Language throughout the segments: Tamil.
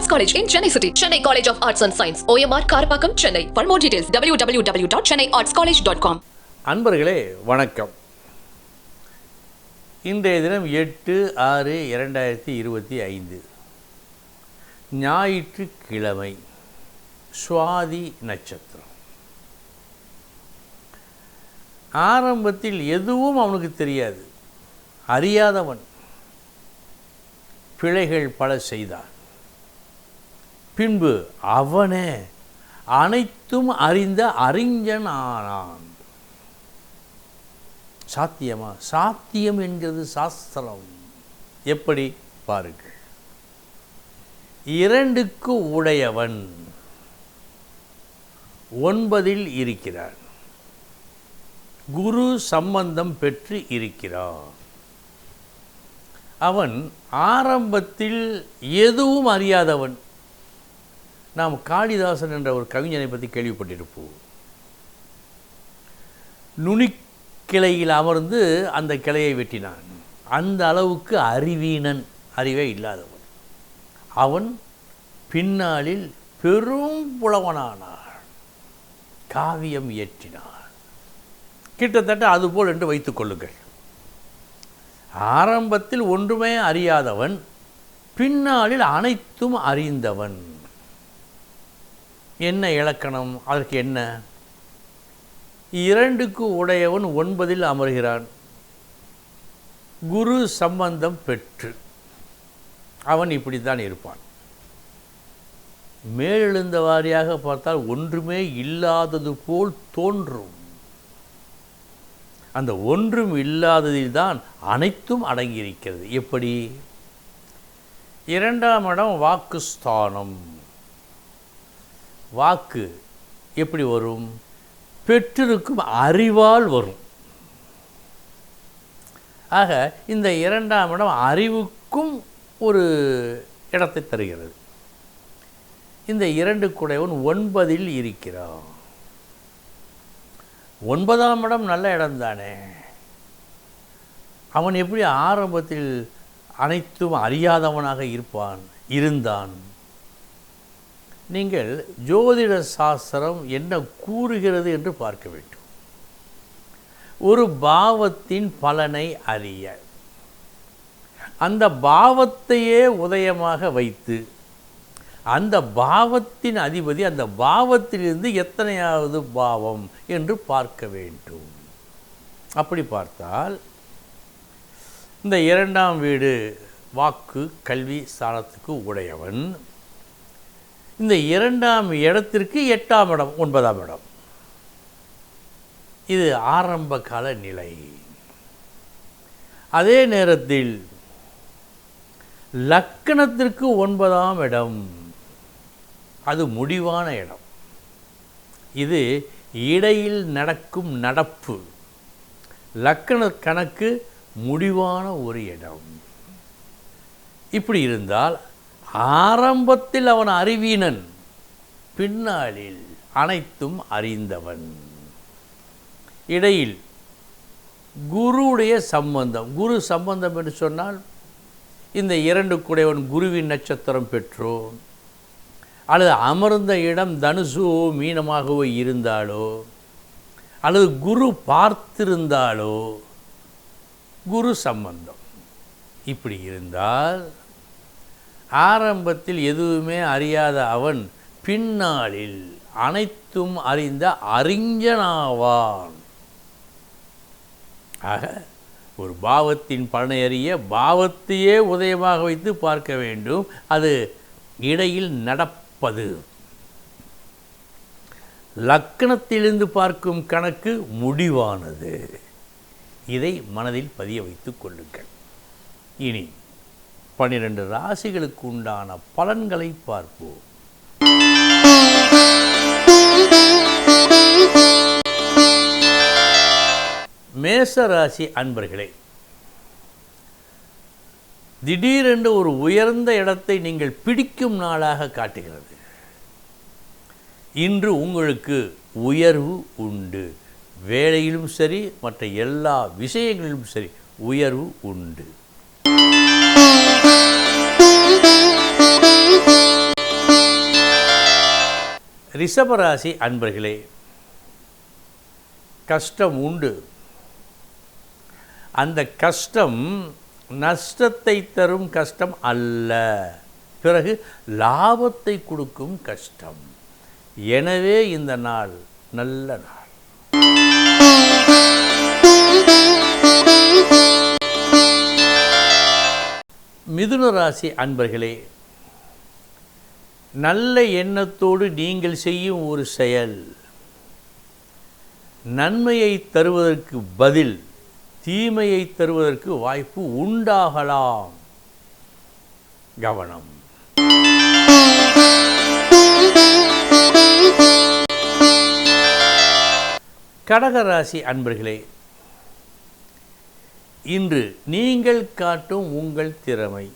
Arts college in Chennai city Chennai college of arts and science OMR Karapakkam Chennai for more details W W W dot Chennai arts college dot com அன்பர்களே வணக்கம் இன்றைய தினம் எட்டு ஆறு இரண்டாயிரத்தி இருபத்தி ஐந்து ஞாயிற்றுக்கிழமை சுவாதி நட்சத்திரம் ஆரம்பத்தில் எதுவும் அவனுக்கு தெரியாது அறியாதவன் பிழைகள் பல செய்தான் பின்பு அவனே அனைத்தும் அறிந்த அறிஞன் ஆனான் சாத்தியமா? சாத்தியம் என்கிறது சாஸ்திரம். எப்படி? பாருங்கள். இரண்டுக்கு உடையவன் ஒன்பதில் இருக்கிறான். குரு சம்பந்தம் பெற்று இருக்கிறான். அவன் ஆரம்பத்தில் எதுவும் அறியாதவன். நாம் காளிதாசன் என்ற ஒரு கவிஞனை பற்றி கேள்விப்பட்டிருப்போம். நுனிக்கிளையில் அமர்ந்து அந்த கிளையை வெட்டினான். அந்த அளவுக்கு அறிவீனன் அறிவே இல்லாதவன். அவன் பின்னாளில் பெரும் புலவனானான். காவியம் இயற்றினான். கிட்டத்தட்ட அதுபோல் என்று வைத்துக் கொள்ளுங்கள். ஆரம்பத்தில் ஒன்றுமே அறியாதவன் பின்னாளில் அனைத்தும் அறிந்தவன். என்ன இலக்கணம்? அதற்கு என்ன? இரண்டுக்கு உடையவன் ஒன்பதில் அமர்கிறான். குரு சம்பந்தம் பெற்று. அவன் இப்படித்தான் இருப்பான். மேலெழுந்த வாரியாக பார்த்தால் ஒன்றுமே இல்லாதது போல் தோன்றும். அந்த ஒன்றும் இல்லாததில் தான் அனைத்தும் அடங்கியிருக்கிறது. எப்படி? இரண்டாம் இடம் வாக்குஸ்தானம். வாக்கு எப்படி வரும்? பெற்றிருக்கும் அறிவால் வரும். ஆக இந்த இரண்டாம் இடம் அறிவுக்கும் ஒரு இடத்தை தருகிறது. இந்த இரண்டு குடையவன் ஒன்பதில் இருக்கிறான். ஒன்பதாம் இடம் நல்ல இடம்தானே அவன் எப்படி ஆரம்பத்தில் அனைத்தும் அறியாதவனாக இருப்பான் இருந்தான்? நீங்கள் ஜோதிட சாஸ்திரம் என்ன கூறுகிறது என்று பார்க்க வேண்டும். ஒரு பாவத்தின் பலனை அறிய. அந்த பாவத்தையே உதயமாக வைத்து அந்த பாவத்தின் அதிபதி அந்த பாவத்திலிருந்து எத்தனையாவது பாவம் என்று பார்க்க வேண்டும். அப்படி பார்த்தால் இந்த இரண்டாம் வீடு வாக்கு கல்வி ஸ்தானத்துக்கு உடையவன் இந்த இரண்டாம் இடத்திற்கு எட்டாம் இடம் ஒன்பதாம் இடம். இது ஆரம்ப கால நிலை. அதே நேரத்தில் லக்கணத்திற்கு ஒன்பதாம் இடம். அது முடிவான இடம். இது இடையில் நடக்கும் நடப்பு. லக்கண கணக்கு முடிவான ஒரு இடம். இப்படி இருந்தால் ஆரம்பத்தில் அவன் அறிவீனன் பின்னாளில் அனைத்தும் அறிந்தவன். இடையில் குருவுடைய சம்பந்தம் குரு சம்பந்தம் என்று சொன்னால் இந்த இரண்டு குடையவன் குருவின் நட்சத்திரம் பெற்றோ அல்லது அமர்ந்த இடம் தனுசுவோ மீனமாகவோ இருந்தாலோ அல்லது குரு பார்த்திருந்தாலோ குரு சம்பந்தம். இப்படி இருந்தால் ஆரம்பத்தில் எதுவுமே அறியாத அவன் பின்னாளில் அனைத்தும் அறிந்த அறிஞனாவான். ஆக ஒரு பாவத்தின் பலனை அறிய பாவத்தையே உதயமாக வைத்து பார்க்க வேண்டும். அது இடையில் நடப்பது. லக்கணத்திலிருந்து பார்க்கும் கணக்கு முடிவானது. இதை மனதில் பதிய வைத்துக் கொள்ளுங்கள். இனி பன்னிரண்டு ராசிகளுக்கு உண்டான பலன்களை பார்ப்போம். மேச ராசி அன்பர்களே திடீரென்று ஒரு உயர்ந்த இடத்தை நீங்கள் பிடிக்கும் நாளாக காட்டுகிறது. இன்று உங்களுக்கு உயர்வு உண்டு. வேலையிலும் சரி மற்ற எல்லா விஷயங்களிலும் சரி உயர்வு உண்டு. ரிஷபராசி அன்பர்களே கஷ்டம் உண்டு. அந்த கஷ்டம் நஷ்டத்தை தரும் கஷ்டம் அல்ல. பிறகு லாபத்தை கொடுக்கும் கஷ்டம். எனவே இந்த நாள் நல்ல நாள். மிதுன ராசி அன்பர்களே நல்ல எண்ணத்தோடு நீங்கள் செய்யும் ஒரு செயல். நன்மையை தருவதற்கு பதில் தீமையை தருவதற்கு வாய்ப்பு உண்டாகலாம். கவனம். கடகராசி அன்பர்களே இன்று நீங்கள் காட்டும் உங்கள் திறமை.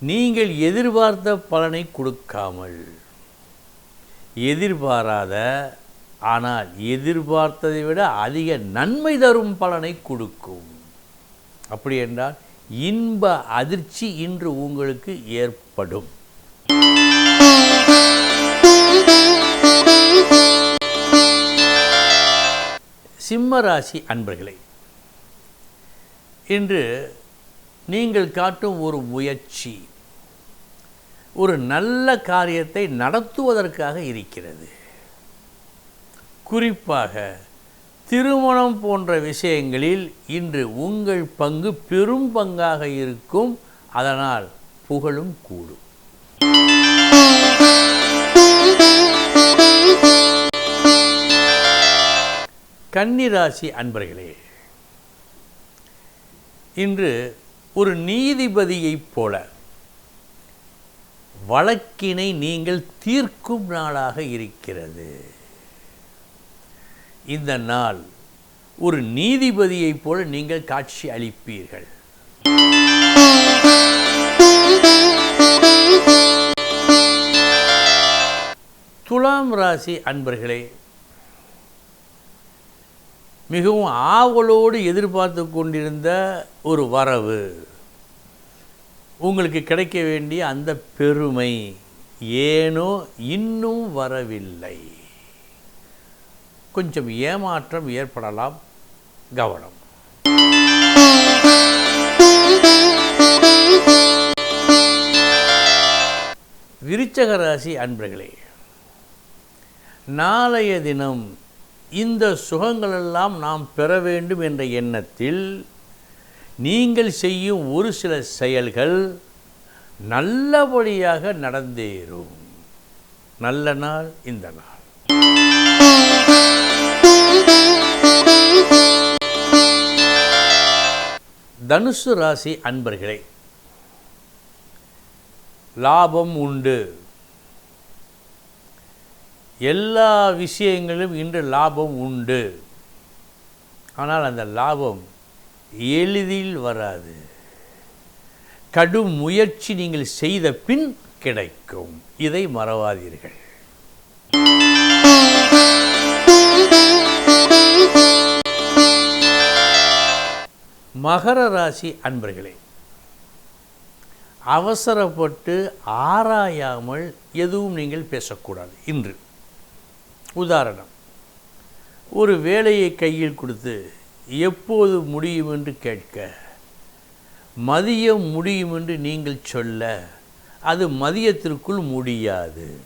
நீங்கள் எதிர்பார்த்த பலனை கொடுக்காமல். எதிர்பாராத ஆனால் எதிர்பார்த்ததை விட அதிக நன்மை தரும் பலனை கொடுக்கும். அப்படி என்றால் இன்ப அதிர்ச்சி இன்று உங்களுக்கு ஏற்படும். சிம்மராசி அன்பர்களே இன்று நீங்கள் காட்டும் ஒரு முயற்சி. ஒரு நல்ல காரியத்தை நடத்துவதற்காக இருக்கிறது. குறிப்பாக திருமணம் போன்ற விஷயங்களில் இன்று உங்கள் பங்கு பெரும் பங்காக இருக்கும். அதனால் புகழும் கூடும். கன்னிராசி அன்பர்களே இன்று ஒரு நீதிபதியைப் போல வழக்கினை நீங்கள் தீர்க்கும் நாளாக இருக்கிறது. இந்த நாள் ஒரு நீதிபதியைப் போல நீங்கள் காட்சி அளிப்பீர்கள். துலாம் ராசி அன்பர்களே மிகவும் ஆவலோடு எதிர்பார்த்து கொண்டிருந்த ஒரு வரவு. உங்களுக்கு கிடைக்க வேண்டிய அந்த பெருமை ஏனோ இன்னும் வரவில்லை. கொஞ்சம் ஏமாற்றம் ஏற்படலாம். கவனம். விருச்சக ராசி அன்பர்களே நாளைய தினம் இந்த சுகங்களெல்லாம் நாம் பெற வேண்டும் என்ற எண்ணத்தில் நீங்கள் செய்யும் ஒரு சில செயல்கள் நல்லபடியாக நடந்தேறும். நல்ல நாள் இந்த நாள். தனுசு ராசி அன்பர்களே லாபம் உண்டு. எல்லா விஷயங்களும் இன்று லாபம் உண்டு. ஆனால் அந்த லாபம் எளிதில் வராது. கடும் முயற்சி நீங்கள் செய்த பின் கிடைக்கும். இதை மறவாதீர்கள். மகர ராசி அன்பர்களே அவசரப்பட்டு ஆராயாமல் எதுவும் நீங்கள் பேசக்கூடாது. இன்று உதாரணம் ஒரு வேலையை கையில் கொடுத்து எப்போது முடியும் என்று கேட்க மதியம் முடியும் என்று நீங்கள் சொல்ல அது மதியத்திற்குள் முடியாது.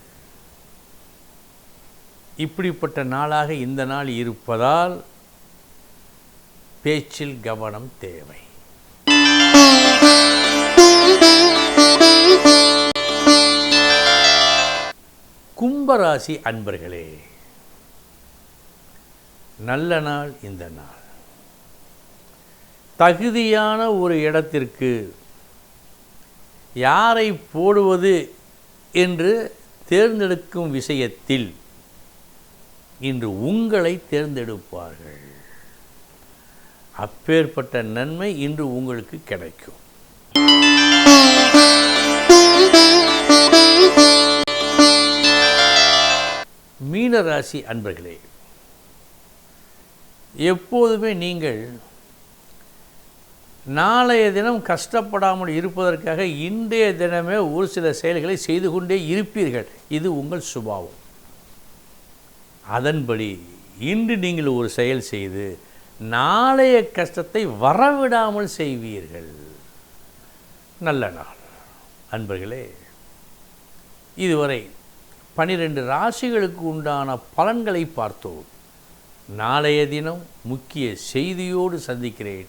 இப்படிப்பட்ட நாளாக இந்த நாள் இருப்பதால் பேச்சில் கவனம் தேவை. கும்பராசி அன்பர்களே நல்ல நாள் இந்த நாள். தகுதியான ஒரு இடத்திற்கு யாரை போடுவது என்று தேர்ந்தெடுக்கும் விஷயத்தில் இன்று உங்களை தேர்ந்தெடுப்பார்கள். அப்பேற்பட்ட நன்மை இன்று உங்களுக்கு கிடைக்கும். மீனராசி அன்பர்களே எப்போதுமே நீங்கள் நாளைய தினம் கஷ்டப்படாமல் இருப்பதற்காக இன்றைய தினமே ஒரு சில செயல்களை செய்து கொண்டே இருப்பீர்கள். இது உங்கள் சுபாவம். அதன்படி இன்று நீங்கள் ஒரு செயல் செய்து நாளைய கஷ்டத்தை வரவிடாமல் செய்வீர்கள். நல்ல நாள். அன்பர்களே இதுவரை பனிரெண்டு ராசிகளுக்கு உண்டான பலன்களை பார்த்தோம். நாளைய தினம் முக்கிய செய்தியோடு சந்திக்கிறேன்.